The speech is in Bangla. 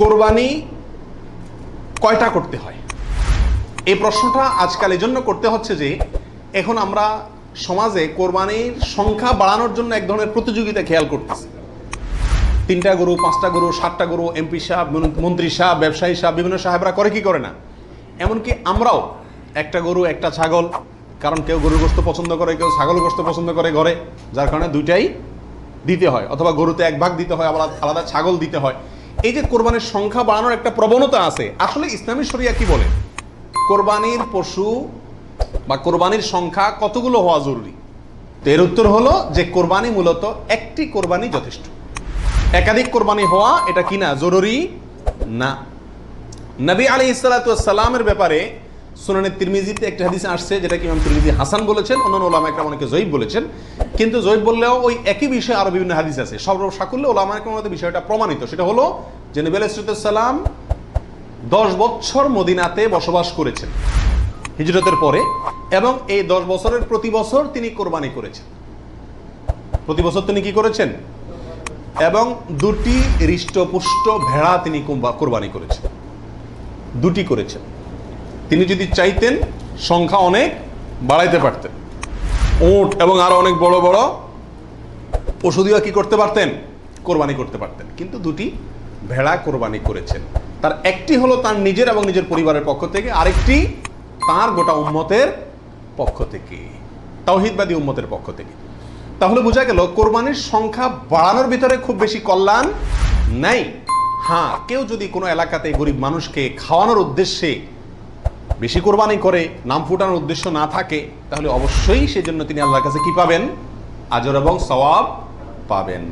কোরবানি কয়টা করতে হয়? এই প্রশ্নটা আজকাল এই জন্য করতে হচ্ছে যে, এখন আমরা সমাজে কোরবানির সংখ্যা বাড়ানোর জন্য এক ধরনের প্রতিযোগিতা খেয়াল করতেছি। তিনটা গরু, পাঁচটা গরু, সাতটা গরু, এমপি সাহেব মন্ত্রী সাহেব, ব্যবসায়ী সাহেব, বিভিন্ন সাহেবরা করে কি করে না? এমনকি আমরাও একটা গরু, একটা ছাগল, কারণ কেউ গরুর গোস্ত পছন্দ করে, কেউ ছাগল গোস্ত পছন্দ করে ঘরে, যার কারণে দুইটাই দিতে হয়, অথবা গরুতে এক ভাগ দিতে হয়, আবার আলাদা ছাগল দিতে হয়। এই যে কোরবানির সংখ্যা বাড়ানোর একটা প্রবণতা আছে, আসলে ইসলামী শরিয়া কি বলে? কোরবানির পশু বা কোরবানির সংখ্যা কতগুলো হওয়া জরুরি? এর উত্তর হলো যে কোরবানি মূলত একটি কোরবানি যথেষ্ট। একাধিক কোরবানি হওয়া এটা কি না? জরুরি না। নবী আলী ইসালাতামের ব্যাপারে সুনানের তিরমিজিতে একটা হাদিস আসছে, যেটা কি ইমাম তিরমিজি হাসান বলেছেন, অন্যান্য ওলামা একরাম অনেকে জয়ীব বলেছেন। কিন্তু জয়ীব বললেও ওই একই বিষয়ে আরও বিভিন্ন হাদিস আছে। সর্ব সাকুল্য ওলামা একরাম বিষয়টা প্রমাণিত। সেটা হলো যে নবী আলাইসালাম দশ বছর মদিনাতে বসবাস করেছেন, হিজরতের পরে, এবং এই দশ বছরের প্রতি বছর তিনি কোরবানি করেছেন। প্রতি বছর তিনি কি করেছেন? এবং দুটি হৃষ্টপুষ্ট ভেড়া তিনি কোরবানি করেছেন। দুটি করেছেন। তিনি যদি চাইতেন, সংখ্যা অনেক বাড়াইতে পারতেন। উট এবং আরও অনেক বড় বড় পশুদিও কি করতে পারতেন? কোরবানি করতে পারতেন। কিন্তু দুটি ভেড়া কোরবানি করেছেন। তার একটি হলো তার নিজের এবং নিজের পরিবারের পক্ষ থেকে, আরেকটি তার গোটা উম্মতের পক্ষ থেকে, তাওহিদবাদী উম্মতের পক্ষ থেকে। তাহলে বোঝা গেল, কোরবানির সংখ্যা বাড়ানোর ভিতরে খুব বেশি কল্যাণ নাই। হ্যাঁ কেউ যদি কোনো এলাকাতে গরিব মানুষকে খাওয়ানোর উদ্দেশ্যে বেশি কোরবানি করে নাম ফুটানোর উদ্দেশ্য না থাকে, তাহলে অবশ্যই সেজন্য তিনি আল্লাহর কাছে কি পাবেন? আজর এবং সওয়াব পাবেন।